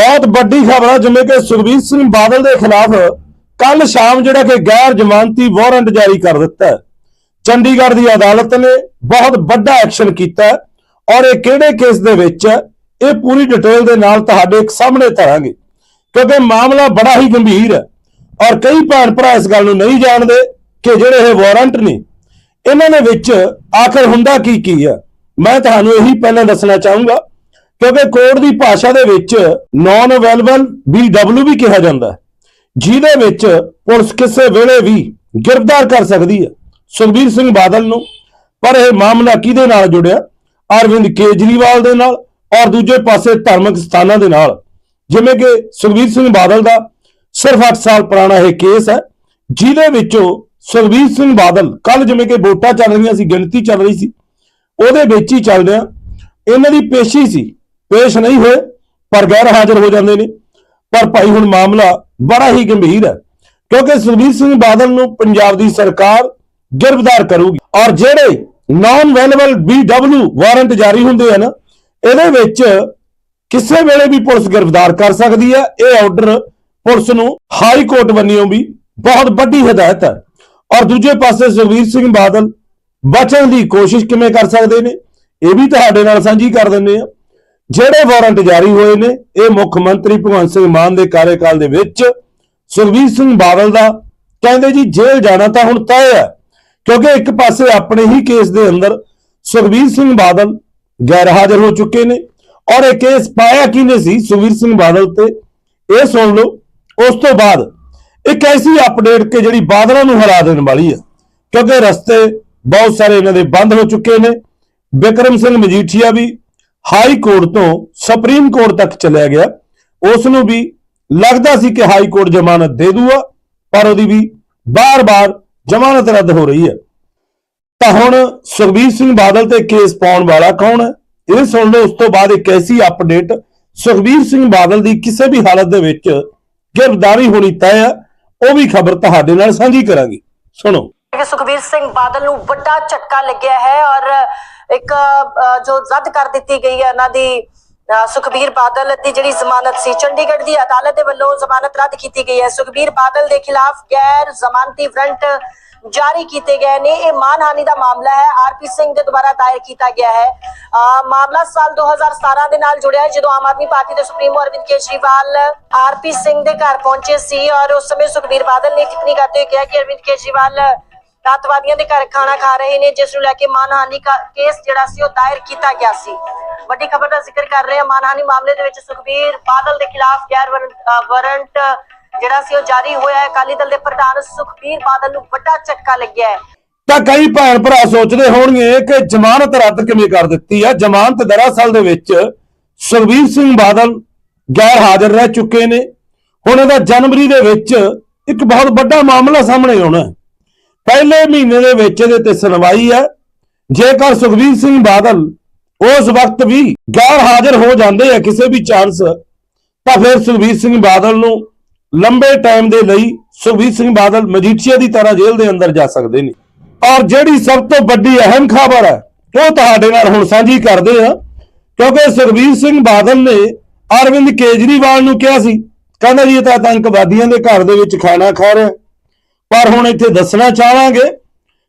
ਬਹੁਤ ਵੱਡੀ ਖਬਰ ਹੈ ਜਿਵੇਂ ਕਿ ਸੁਖਬੀਰ ਸਿੰਘ ਬਾਦਲ ਦੇ ਖਿਲਾਫ ਕੱਲ ਸ਼ਾਮ ਜਿਹੜਾ ਕਿ ਗੈਰ ਜ਼ਮਾਨਤੀ ਵਾਰੰਟ ਜਾਰੀ ਕਰ ਦਿੱਤਾ ਚੰਡੀਗੜ੍ਹ ਦੀ ਅਦਾਲਤ ਨੇ ਬਹੁਤ ਵੱਡਾ ਐਕਸ਼ਨ ਕੀਤਾ ਔਰ ਇਹ ਕਿਹੜੇ ਕੇਸ ਦੇ ਵਿੱਚ ਹੈ, ਇਹ ਪੂਰੀ ਡਿਟੇਲ ਦੇ ਨਾਲ ਤੁਹਾਡੇ ਸਾਹਮਣੇ ਧਰਾਂਗੇ ਕਿਉਂਕਿ ਮਾਮਲਾ ਬੜਾ ਹੀ ਗੰਭੀਰ ਹੈ ਔਰ ਕਈ ਭੈਣ ਭਰਾ ਇਸ ਗੱਲ ਨੂੰ ਨਹੀਂ ਜਾਣਦੇ ਕਿ ਜਿਹੜੇ ਇਹ ਵਾਰੰਟ ਨੇ ਇਹਨਾਂ ਦੇ ਵਿੱਚ ਆਖਰ ਹੁੰਦਾ ਕੀ ਕੀ ਹੈ। ਮੈਂ ਤੁਹਾਨੂੰ ਇਹੀ ਪਹਿਲਾਂ ਦੱਸਣਾ ਚਾਹੂੰਗਾ ਕਿਉਂਕਿ ਕੋਰਟ ਦੀ ਭਾਸ਼ਾ ਦੇ ਵਿੱਚ ਨਾਨ ਅਵੇਲੇਬਲ BW ਵੀ ਕਿਹਾ ਜਾਂਦਾ ਹੈ, ਜਿਹਦੇ ਵਿੱਚ ਪੁਲਿਸ ਕਿਸੇ ਵੇਲੇ ਵੀ ਗ੍ਰਿਫਤਾਰ ਕਰ ਸਕਦੀ ਹੈ। ਸੁਖਬੀਰ ਸਿੰਘ ਬਾਦਲ ਨੂੰ, ਪਰ ਇਹ ਮਾਮਲਾ ਕਿਹਦੇ ਨਾਲ ਜੁੜਿਆ? ਅਰਵਿੰਦ ਕੇਜਰੀਵਾਲ ਦੇ ਨਾਲ ਔਰ ਦੂਜੇ ਪਾਸੇ ਧਾਰਮਿਕ ਸਥਾਨਾਂ ਦੇ ਨਾਲ। ਜਿਵੇਂ ਕਿ ਸੁਖਬੀਰ ਸਿੰਘ ਬਾਦਲ ਦਾ ਸਿਰਫ 8 ਸਾਲ ਪੁਰਾਣਾ ਇਹ ਕੇਸ ਹੈ, ਜਿਹਦੇ ਵਿੱਚੋਂ ਸੁਖਬੀਰ ਸਿੰਘ ਬਾਦਲ ਕੱਲ ਜਿਵੇਂ ਕਿ ਵੋਟਾਂ ਚੱਲ ਰਹੀਆਂ ਸੀ, ਗਿਣਤੀ ਚੱਲ ਰਹੀ ਸੀ, ਉਹਦੇ ਵਿੱਚ ਹੀ ਚੱਲਦਿਆਂ ਇਹਨਾਂ ਦੀ ਪੇਸ਼ੀ ਸੀ ਪੇਸ਼ ਨਹੀਂ ਹੋਏ, ਪਰ ਗੈਰ ਹਾਜ਼ਰ ਹੋ ਜਾਂਦੇ ਨੇ। ਪਰ ਭਾਈ ਹੁਣ ਮਾਮਲਾ ਬੜਾ ਹੀ ਗੰਭੀਰ ਹੈ, ਕਿਉਂਕਿ ਸੁਖਬੀਰ ਸਿੰਘ ਬਾਦਲ ਨੂੰ ਪੰਜਾਬ ਦੀ ਸਰਕਾਰ ਗ੍ਰਿਫਤਾਰ ਕਰੂਗੀ। ਔਰ ਜਿਹੜੇ ਨਾਨ ਅਵੇਲੇਬਲ BW ਵਾਰੰਟ ਜਾਰੀ ਹੁੰਦੇ ਹਨ, ਇਹਦੇ ਵਿੱਚ ਕਿਸੇ ਵੇਲੇ ਵੀ ਪੁਲਿਸ ਗ੍ਰਿਫਤਾਰ ਕਰ ਸਕਦੀ ਹੈ। ਇਹ ਆਰਡਰ ਪੁਲਿਸ ਨੂੰ ਹਾਈ ਕੋਰਟ ਵੱਲੋਂ ਵੀ ਬਹੁਤ ਵੱਡੀ ਹਦਾਇਤ ਹੈ। ਔਰ ਦੂਜੇ ਪਾਸੇ ਸੁਖਬੀਰ ਸਿੰਘ ਬਾਦਲ ਬਚਣ ਦੀ ਕੋਸ਼ਿਸ਼ ਕਿਵੇਂ ਕਰ ਸਕਦੇ ਨੇ, ਇਹ ਵੀ ਤੁਹਾਡੇ ਨਾਲ ਸਾਂਝੀ ਕਰ ਦਿੰਦੇ ਆ ਜਿਹੜੇ ਵਾਰੰਟ ਜਾਰੀ ਹੋਏ ਨੇ, ਇਹ ਮੁੱਖ ਮੰਤਰੀ ਭਗਵੰਤ ਸਿੰਘ ਮਾਨ ਦੇ ਕਾਰਜਕਾਲ ਦੇ ਵਿੱਚ ਸੁਖਬੀਰ ਸਿੰਘ ਬਾਦਲ ਦਾ, ਕਹਿੰਦੇ ਜੀ ਜੇਲ੍ਹ ਜਾਣਾ ਤਾਂ ਹੁਣ ਤੈਅ ਹੈ, ਕਿਉਂਕਿ ਇੱਕ ਪਾਸੇ ਆਪਣੇ ਹੀ ਕੇਸ ਦੇ ਅੰਦਰ ਸੁਖਬੀਰ ਸਿੰਘ ਬਾਦਲ ਗੈਰ ਹਾਜ਼ਰ ਹੋ ਚੁੱਕੇ ਨੇ, ਔਰ ਇਹ ਕੇਸ ਪਾਇਆ ਕਿਹਨੇ ਸੀ? ਸੁਖਬੀਰ ਸਿੰਘ ਬਾਦਲ ਤੇ। ਇਹ ਸੁਣ ਲਓ, ਉਸ ਤੋਂ ਬਾਅਦ ਇੱਕ ਐਸੀ ਅਪਡੇਟ ਕਿ ਜਿਹੜੀ ਬਾਦਲਾਂ ਨੂੰ ਹਰਾ ਦੇਣ ਵਾਲੀ ਹੈ, ਕਿਉਂਕਿ ਰਸਤੇ ਬਹੁਤ ਸਾਰੇ ਇਹਨਾਂ ਦੇ ਬੰਦ ਹੋ ਚੁੱਕੇ ਨੇ। ਬਿਕਰਮ ਸਿੰਘ ਮਜੀਠੀਆ ਵੀ ਹਾਈ ਕੋਰਟ ਤੋਂ ਸੁਪਰੀਮ ਕੋਰਟ ਤੱਕ ਚਲਿਆ ਗਿਆ। ਉਸ ਨੂੰ ਵੀ ਲੱਗਦਾ ਸੀ ਕਿ ਹਾਈ ਕੋਰਟ ਜ਼ਮਾਨਤ ਦੇ ਦੂਗਾ, ਪਰ ਉਹਦੀ ਵੀ ਬਾਰ-ਬਾਰ ਜ਼ਮਾਨਤ ਰੱਦ ਹੋ ਰਹੀ ਹੈ। ਤਾਂ ਹੁਣ ਸੁਖਬੀਰ ਸਿੰਘ ਬਾਦਲ ਤੇ ਕੇਸ ਪਾਉਣ ਵਾਲਾ ਕੌਣ ਹੈ? ਇਹ ਸੁਣ ਲਓ, ਉਸ ਤੋਂ ਬਾਅਦ ਇੱਕ ਐਸੀ ਅਪਡੇਟ। ਸੁਖਬੀਰ ਸਿੰਘ ਬਾਦਲ ਦੀ ਕਿਸੇ ਵੀ ਹਾਲਤ ਦੇ ਵਿੱਚ ਗ੍ਰਿਫਤਾਰੀ ਹੋਣੀ ਤੈਅ ਹੈ, ਉਹ ਵੀ ਖਬਰ ਤੁਹਾਡੇ ਨਾਲ ਸਾਂਝੀ ਕਰਾਂਗੇ। ਸੁਣੋ। ਕਿ ਸੁਖਬੀਰ ਸਿੰਘ ਬਾਦਲ ਨੂੰ ਵੱਡਾ ਝਟਕਾ ਲੱਗਿਆ ਹੈ ਔਰ ਇੱਕ ਜੋ ਰੱਦ ਕਰ ਦਿੱਤੀ ਗਈ ਹੈ ਉਹਨਾਂ ਦੀ ਸੁਖਬੀਰ ਬਾਦਲ ਦੀ ਜਿਹੜੀ ਜ਼ਮਾਨਤ ਸੀ ਚੰਡੀਗੜ੍ਹ ਦੀ ਅਦਾਲਤ ਦੇ ਵੱਲੋਂ ਜ਼ਮਾਨਤ ਰੱਦ ਕੀਤੀ ਗਈ ਹੈ। ਸੁਖਬੀਰ ਬਾਦਲ ਦੇ ਖਿਲਾਫ ਗੈਰ ਜ਼ਮਾਨਤੀ ਵਾਰੰਟ ਜਾਰੀ ਕੀਤੇ ਗਏ ਨੇ। ਇਹ ਮਾਨਹਾਨੀ ਦਾ ਮਾਮਲਾ ਹੈ। ਆਰਪੀ ਸਿੰਘ ਦੇ ਦੁਆਰਾ ਦਾਇਰ ਕੀਤਾ ਗਿਆ ਹੈ। ਅ, ਮਾਮਲਾ ਸਾਲ 2017 ਦੇ ਨਾਲ ਜੁੜਿਆ ਹੈ ਜਦੋਂ ਆਮ ਆਦਮੀ ਪਾਰਟੀ ਦੇ ਸੁਪਰੀਮੋ ਅਰਵਿੰਦ ਕੇਜਰੀਵਾਲ ਆਰਪੀ ਸਿੰਘ ਦੇ ਘਰ ਪਹੁੰਚੇ ਸੀ ਔਰ ਉਸ ਸਮੇਂ ਸੁਖਬੀਰ ਬਾਦਲ ਨੇ ਟਿੱਪਣੀ ਕਰਦੇ ਹੋਏ ਕਿਹਾ ਕਿ ਅਰਵਿੰਦ ਕੇਜਰੀਵਾਲ ਅੱਤਵਾਦੀਆਂ ਦੇ ਘਰ ਖਾਣਾ ਖਾ ਰਹੇ ਨੇ, ਜਿਸ ਨੂੰ ਲੈ ਕੇ ਮਾਨਹਾਨੀ ਕੇਸ ਜਿਹੜਾ ਸੀ ਉਹ ਦਾਇਰ ਕੀਤਾ ਗਿਆ ਸੀ। ਵੱਡੀ ਖਬਰ ਦਾ ਜ਼ਿਕਰ ਕਰ ਰਹੇ ਹਾਂ, ਮਾਨਹਾਨੀ ਮਾਮਲੇ ਦੇ ਵਿੱਚ ਸੁਖਬੀਰ ਬਾਦਲ ਦੇ ਖਿਲਾਫ ਗੈਰ ਵਾਰੰਟ ਜਿਹੜਾ ਸੀ ਉਹ ਜਾਰੀ ਹੋਇਆ ਹੈ। ਅਕਾਲੀ ਦਲ ਦੇ ਪ੍ਰਧਾਨ ਸੁਖਬੀਰ ਬਾਦਲ ਨੂੰ ਵੱਡਾ ਝਟਕਾ ਲੱਗਿਆ ਹੈ। ਤਾਂ ਕਈ ਭੈਣ ਭਰਾ ਸੋਚਦੇ ਹੋਣਗੇ ਕਿ ਜ਼ਮਾਨਤ ਰੱਦ ਕਿਵੇਂ ਕਰ ਦਿੱਤੀ ਹੈ? ਜ਼ਮਾਨਤ ਦਰਅਸਲ ਦੇ ਵਿੱਚ ਸੁਖਬੀਰ ਸਿੰਘ ਬਾਦਲ ਗੈਰ ਹਾਜ਼ਰ ਰਹਿ ਚੁੱਕੇ ਨੇ। ਹੁਣ ਇਹਦਾ ਜਨਵਰੀ ਦੇ ਵਿੱਚ ਇੱਕ ਬਹੁਤ ਵੱਡਾ ਮਾਮਲਾ ਸਾਹਮਣੇ ਆਉਣਾ ਹੈ। ਪਹਿਲੇ ਮਹੀਨੇ ਦੇ ਵਿੱਚ ਇਹਦੇ ਤੇ ਸੁਣਵਾਈ ਹੈ। ਜੇਕਰ ਸੁਖਬੀਰ ਸਿੰਘ ਬਾਦਲ ਉਸ ਵਕਤ ਵੀ ਗੈਰ ਹਾਜ਼ਰ ਹੋ ਜਾਂਦੇ ਆ ਕਿਸੇ ਵੀ ਚਾਂਸ ਤਾਂ ਫਿਰ ਸੁਖਬੀਰ ਸਿੰਘ ਬਾਦਲ ਨੂੰ ਲੰਬੇ ਟਾਈਮ ਦੇ ਲਈ ਸੁਖਬੀਰ ਸਿੰਘ ਬਾਦਲ ਮਜੀਠੀਆ ਦੀ ਤਰ੍ਹਾਂ ਜੇਲ੍ਹ ਦੇ ਅੰਦਰ ਜਾ ਸਕਦੇ ਨੇ। ਔਰ ਜਿਹੜੀ ਸਭ ਤੋਂ ਵੱਡੀ ਅਹਿਮ ਖਬਰ ਹੈ, ਉਹ ਤੁਹਾਡੇ ਨਾਲ ਹੁਣ ਸਾਂਝੀ ਕਰਦੇ ਆ ਕਿਉਂਕਿ ਸੁਖਬੀਰ ਸਿੰਘ ਬਾਦਲ ਨੇ ਅਰਵਿੰਦ ਕੇਜਰੀਵਾਲ ਨੂੰ ਕਿਹਾ ਸੀ, ਕਹਿੰਦਾ ਜੀ ਇਹ ਤਾਂ ਆਤੰਕਵਾਦੀਆਂ ਦੇ ਘਰ ਦੇ ਵਿੱਚ ਖਾਣਾ ਖਾ ਰਿਹਾ ਪਰ ਹੁਣ ਇੱਥੇ ਦੱਸਣਾ ਚਾਹਾਂਗੇ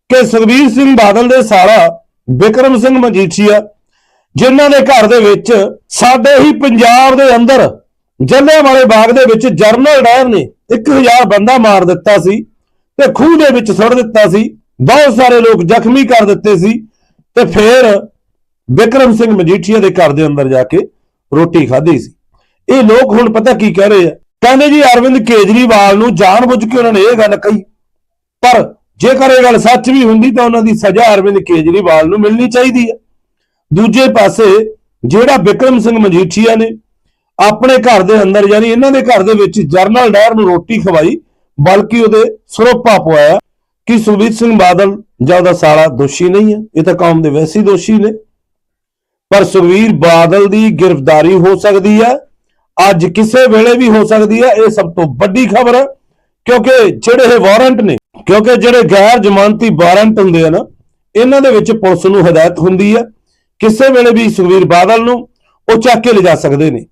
ਕਿ ਸੁਖਬੀਰ ਸਿੰਘ ਬਾਦਲ ਦੇ ਸਾਲਾ ਵਿਕਰਮ ਸਿੰਘ ਮਜੀਠੀਆ ਜਿਨ੍ਹਾਂ ਦੇ ਘਰ ਦੇ ਵਿੱਚ ਸਾਡੇ ਹੀ ਪੰਜਾਬ ਦੇ ਅੰਦਰ ਜੱਲਿਆਂਵਾਲੇ ਬਾਗ ਦੇ ਵਿੱਚ ਜਰਨਲ ਡਾਇਰ ਨੇ 1000 ਬੰਦਾ ਮਾਰ ਦਿੱਤਾ ਸੀ ਤੇ ਖੂਹ ਦੇ ਵਿੱਚ ਸੁੱਟ ਦਿੱਤਾ ਸੀ, ਬਹੁਤ ਸਾਰੇ ਲੋਕ ਜ਼ਖਮੀ ਕਰ ਦਿੱਤੇ ਸੀ ਤੇ ਫਿਰ ਵਿਕਰਮ ਸਿੰਘ ਮਜੀਠੀਆ ਦੇ ਘਰ ਦੇ ਅੰਦਰ ਜਾ ਕੇ ਰੋਟੀ ਖਾਧੀ ਸੀ। ਇਹ ਲੋਕ ਹੁਣ ਪਤਾ ਕੀ ਕਹਿ ਰਹੇ ਆ? ਕਹਿੰਦੇ ਜੀ ਅਰਵਿੰਦ ਕੇਜਰੀਵਾਲ ਨੂੰ ਜਾਣਬੁੱਝ ਕੇ ਉਹਨਾਂ ਨੇ ਇਹ ਗੱਲ ਕਹੀ। ਪਰ ਜੇਕਰ ਇਹ ਗੱਲ ਸੱਚ ਵੀ ਹੁੰਦੀ ਤਾਂ ਉਹਨਾਂ ਦੀ ਸਜ਼ਾ ਅਰਵਿੰਦ ਕੇਜਰੀਵਾਲ ਨੂੰ ਮਿਲਣੀ ਚਾਹੀਦੀ ਹੈ। ਦੂਜੇ ਪਾਸੇ ਜਿਹੜਾ ਵਿਕਰਮ ਸਿੰਘ ਮਜੀਠੀਆ ਨੇ ਆਪਣੇ ਘਰ ਦੇ ਅੰਦਰ ਯਾਨੀ ਇਹਨਾਂ ਦੇ ਘਰ ਦੇ ਵਿੱਚ ਜਰਨਲ ਡਾਇਰ ਨੂੰ ਰੋਟੀ ਖਵਾਈ, ਬਲਕਿ ਉਹਦੇ ਸਰੋਪਾ ਪਵਾਇਆ ਕਿ ਸੁਖਬੀਰ ਸਿੰਘ ਬਾਦਲ ਜਾਂ ਉਹਦਾ ਸਾਲਾ ਦੋਸ਼ੀ ਨਹੀਂ ਹੈ। ਇਹ ਤਾਂ ਕੌਮ ਦੇ ਵੈਸੇ ਹੀ ਦੋਸ਼ੀ ਨੇ। ਪਰ ਸੁਖਬੀਰ ਬਾਦਲ ਦੀ ਗ੍ਰਿਫਤਾਰੀ ਹੋ ਸਕਦੀ ਹੈ। ਅੱਜ ਕਿਸੇ ਵੇਲੇ ਵੀ ਹੋ ਸਕਦੀ ਹੈ। ਇਹ ਸਭ ਤੋਂ ਵੱਡੀ ਖਬਰ ਹੈ, ਕਿਉਂਕਿ ਜਿਹੜੇ ਇਹ ਵਾਰੰਟ ਨੇ ਕਿਉਂਕਿ ਜਿਹੜੇ ਗੈਰ ਜ਼ਮਾਨਤੀ ਵਾਰੰਟ ਹੁੰਦੇ ਆ ਨਾ, ਇਹਨਾਂ ਦੇ ਵਿੱਚ ਪੁਲਿਸ ਨੂੰ ਹਦਾਇਤ ਹੁੰਦੀ ਹੈ ਕਿਸੇ ਵੇਲੇ ਵੀ ਸੁਖਬੀਰ ਬਾਦਲ ਨੂੰ ਉਹ ਚੱਕ ਕੇ ਲਿਜਾ ਸਕਦੇ ਨੇ।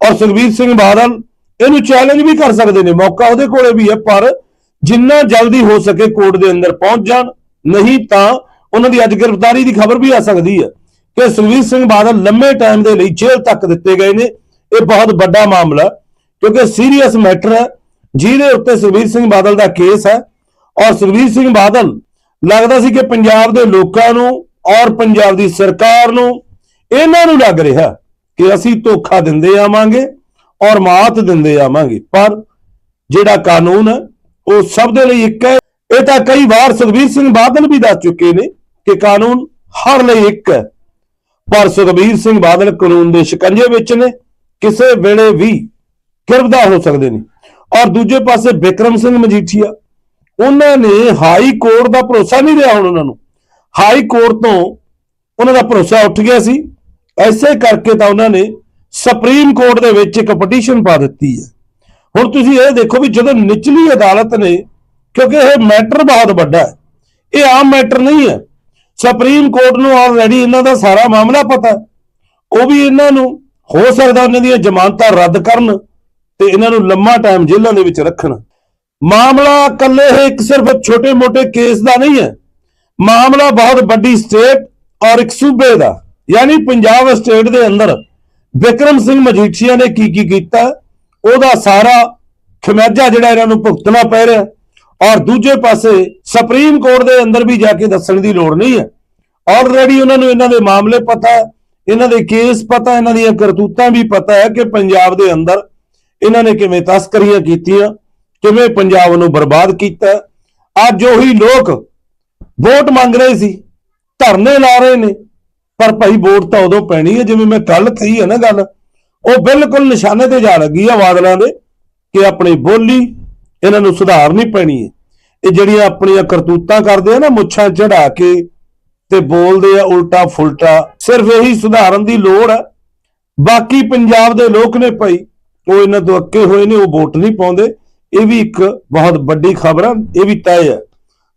ਔਰ ਸੁਖਬੀਰ ਸਿੰਘ ਬਾਦਲ ਇਹਨੂੰ ਚੈਲੰਜ ਵੀ ਕਰ ਸਕਦੇ ਨੇ। ਮੌਕਾ ਉਹਦੇ ਕੋਲੇ ਵੀ ਹੈ ਪਰ ਜਿੰਨਾ ਜਲਦੀ ਹੋ ਸਕੇ ਕੋਰਟ ਦੇ ਅੰਦਰ ਪਹੁੰਚ ਜਾਣ, ਨਹੀਂ ਤਾਂ ਉਹਨਾਂ ਦੀ ਅੱਜ ਗ੍ਰਿਫਤਾਰੀ ਦੀ ਖਬਰ ਵੀ ਆ ਸਕਦੀ ਹੈ ਕਿ ਸੁਖਬੀਰ ਸਿੰਘ ਬਾਦਲ ਲੰਮੇ ਟਾਈਮ ਦੇ ਲਈ ਜੇਲ੍ਹ ਤੱਕ ਦਿੱਤੇ ਗਏ ਨੇ। ਇਹ ਬਹੁਤ ਵੱਡਾ ਮਾਮਲਾ, ਕਿਉਂਕਿ ਸੀਰੀਅਸ ਮੈਟਰ ਹੈ ਜਿਹਦੇ ਉੱਤੇ ਸੁਖਬੀਰ ਸਿੰਘ ਬਾਦਲ ਦਾ ਕੇਸ ਹੈ ਔਰ ਸੁਖਬੀਰ ਸਿੰਘ ਬਾਦਲ ਲੱਗਦਾ ਸੀ ਕਿ ਪੰਜਾਬ ਦੇ ਲੋਕਾਂ ਨੂੰ ਔਰ ਪੰਜਾਬ ਦੀ ਸਰਕਾਰ ਨੂੰ ਇਹਨਾਂ ਨੂੰ ਲੱਗ ਰਿਹਾ ਕਿ ਅਸੀਂ ਧੋਖਾ ਦਿੰਦੇ ਆਵਾਂਗੇ ਔਰ ਮਾਤ ਦਿੰਦੇ ਆਵਾਂਗੇ। ਪਰ ਜਿਹੜਾ ਕਾਨੂੰਨ ਹੈ, ਉਹ ਸਭ ਦੇ ਲਈ ਇੱਕ ਹੈ। ਇਹ ਤਾਂ ਕਈ ਵਾਰ ਸੁਖਬੀਰ ਸਿੰਘ ਬਾਦਲ ਵੀ ਦੱਸ ਚੁੱਕੇ ਨੇ ਕਿ ਕਾਨੂੰਨ ਹਰ ਲਈ ਇੱਕ ਹੈ। ਪਰ ਸੁਖਬੀਰ ਸਿੰਘ ਬਾਦਲ ਕਾਨੂੰਨ ਦੇ ਸ਼ਿਕੰਜੇ ਵਿੱਚ ਨੇ। ਕਿਸੇ ਵੇਲੇ ਵੀ ਗਿਰਫਤਾਰ ਹੋ ਸਕਦੇ ਨੇ। ਔਰ ਦੂਜੇ ਪਾਸੇ ਵਿਕਰਮ ਸਿੰਘ ਮਜੀਠੀਆ ਉਹਨਾਂ ਨੇ ਹਾਈ ਕੋਰਟ ਦਾ ਭਰੋਸਾ ਨਹੀਂ ਰਿਹਾ ਹੁਣ ਉਹਨਾਂ ਨੂੰ। ਹਾਈ ਕੋਰਟ ਤੋਂ ਉਹਨਾਂ ਦਾ ਭਰੋਸਾ ਉੱਠ ਗਿਆ ਸੀ। ਐਸੇ ਕਰਕੇ ਤਾਂ ਉਹਨਾਂ ਨੇ ਸੁਪਰੀਮ ਕੋਰਟ ਦੇ ਵਿੱਚ ਇੱਕ ਪਟੀਸ਼ਨ ਪਾ ਦਿੱਤੀ ਹੈ। ਹੁਣ ਤੁਸੀਂ ਇਹ ਦੇਖੋ ਵੀ ਜਦੋਂ ਨਿਚਲੀ ਅਦਾਲਤ ਨੇ, ਕਿਉਂਕਿ ਇਹ ਮੈਟਰ ਬਹੁਤ ਵੱਡਾ ਹੈ, ਇਹ ਆਮ ਮੈਟਰ ਨਹੀਂ ਹੈ। ਸੁਪਰੀਮ ਕੋਰਟ ਨੂੰ ਆਲਰੇਡੀ ਇਹਨਾਂ ਦਾ ਸਾਰਾ ਮਾਮਲਾ ਪਤਾ ਉਹ ਵੀ ਇਹਨਾਂ ਨੂੰ ਹੋ ਸਕਦਾ ਉਹਨਾਂ ਦੀਆਂ ਜ਼ਮਾਨਤਾਂ ਰੱਦ ਕਰਨ ਤੇ ਇਹਨਾਂ ਨੂੰ ਲੰਮਾ ਟਾਈਮ ਜੇਲ੍ਹਾਂ ਦੇ ਵਿੱਚ ਰੱਖਣ। ਮਾਮਲਾ ਇਕੱਲੇ ਇੱਕ ਸਿਰਫ ਛੋਟੇ-ਮੋਟੇ ਕੇਸ ਦਾ ਨਹੀਂ ਹੈ। ਮਾਮਲਾ ਬਹੁਤ ਵੱਡੀ ਸਟੇਟ ਔਰ ਇੱਕ ਸੂਬੇ ਦਾ, ਯਾਨੀ ਪੰਜਾਬ ਸਟੇਟ ਦੇ ਅੰਦਰ। ਵਿਕਰਮ ਸਿੰਘ ਮਜੀਠੀਆ ਨੇ ਕੀ ਕੀ ਕੀਤਾ? ਉਹਦਾ ਸਾਰਾ ਖਮਿਆਜਾ ਜਿਹੜਾ ਇਹਨਾਂ ਨੂੰ ਭੁਗਤਣਾ ਪੈ ਰਿਹਾ। ਔਰ ਦੂਜੇ ਪਾਸੇ ਸੁਪਰੀਮ ਕੋਰਟ ਦੇ ਅੰਦਰ ਵੀ ਜਾ ਕੇ ਦੱਸਣ ਦੀ ਲੋੜ ਨਹੀਂ ਹੈ। ਆਲਰੇਡੀ ਉਹਨਾਂ ਨੂੰ ਇਹਨਾਂ ਦੇ ਮਾਮਲੇ ਪਤਾ ਹੈ, ਇਹਨਾਂ ਦੇ ਕੇਸ ਪਤਾ ਇਹਨਾਂ ਦੀਆਂ ਕਰਤੂਤਾਂ ਵੀ ਪਤਾ ਹੈ ਕਿ ਪੰਜਾਬ ਦੇ ਅੰਦਰ ਇਹਨਾਂ ਨੇ ਕਿਵੇਂ ਤਸਕਰੀਆਂ ਕੀਤੀਆਂ। ਕਿਵੇਂ ਪੰਜਾਬ ਨੂੰ ਬਰਬਾਦ ਕੀਤਾ? ਅੱਜ ਉਹੀ ਲੋਕ ਵੋਟ ਮੰਗ ਰਹੇ ਸੀ, ਧਰਨੇ ਲਾ ਰਹੇ ਨੇ, ਪਰ ਭਾਈ ਵੋਟ ਤਾਂ ਉਦੋਂ ਪੈਣੀ ਹੈ ਜਿਵੇਂ ਮੈਂ ਕੱਲ ਕਹੀ ਹੈ ਨਾ ਗੱਲ, ਉਹ ਬਿਲਕੁਲ ਨਿਸ਼ਾਨੇ ਤੇ ਜਾ ਲੱਗੀ ਆ ਬਾਦਲਾਂ ਦੇ ਕਿ ਆਪਣੀ ਬੋਲੀ ਇਹਨਾਂ ਨੂੰ ਸੁਧਾਰਨੀ ਪੈਣੀ ਹੈ ਇਹ ਜਿਹੜੀਆਂ ਆਪਣੀਆਂ ਕਰਤੂਤਾਂ ਕਰਦੇ ਆ ਨਾ, ਮੁੱਛਾਂ ਚੜਾ ਕੇ ਤੇ ਬੋਲਦੇ ਆ ਉਲਟਾ ਫੁਲਟਾ, ਸਿਰਫ ਇਹੀ ਸੁਧਾਰਨ ਦੀ ਲੋੜ ਹੈ ਬਾਕੀ ਪੰਜਾਬ ਦੇ ਲੋਕ ਨੇ ਭਾਈ, ਉਹ ਇਹਨਾਂ ਤੋਂ ਅੱਕੇ ਹੋਏ ਨੇ, ਉਹ ਵੋਟ ਨਹੀਂ ਪਾਉਂਦੇ। ਇਹ ਵੀ ਇੱਕ ਬਹੁਤ ਵੱਡੀ ਖਬਰ ਹੈ ਇਹ ਵੀ ਤੈਅ ਹੈ।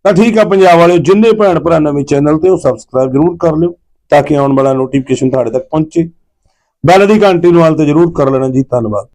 ਤਾਂ ਠੀਕ ਆ ਪੰਜਾਬ ਵਾਲਿਓ, ਜਿੰਨੇ ਭੈਣ ਭਰਾ ਨਵੇਂ ਚੈਨਲ ਤੇ ਉਹ ਸਬਸਕ੍ਰਾਈਬ ਜ਼ਰੂਰ ਕਰ ਲਿਓ, ਤਾਂ ਕਿ ਆਉਣ ਵਾਲਾ ਨੋਟੀਫਿਕੇਸ਼ਨ ਤੁਹਾਡੇ ਤੱਕ ਪਹੁੰਚੇ। ਬੈਲ ਦੀ ਘੰਟੀ ਨੂੰ ਹਾਲ ਤੇ ਜ਼ਰੂਰ ਕਰ ਲੈਣਾ ਜੀ, ਧੰਨਵਾਦ।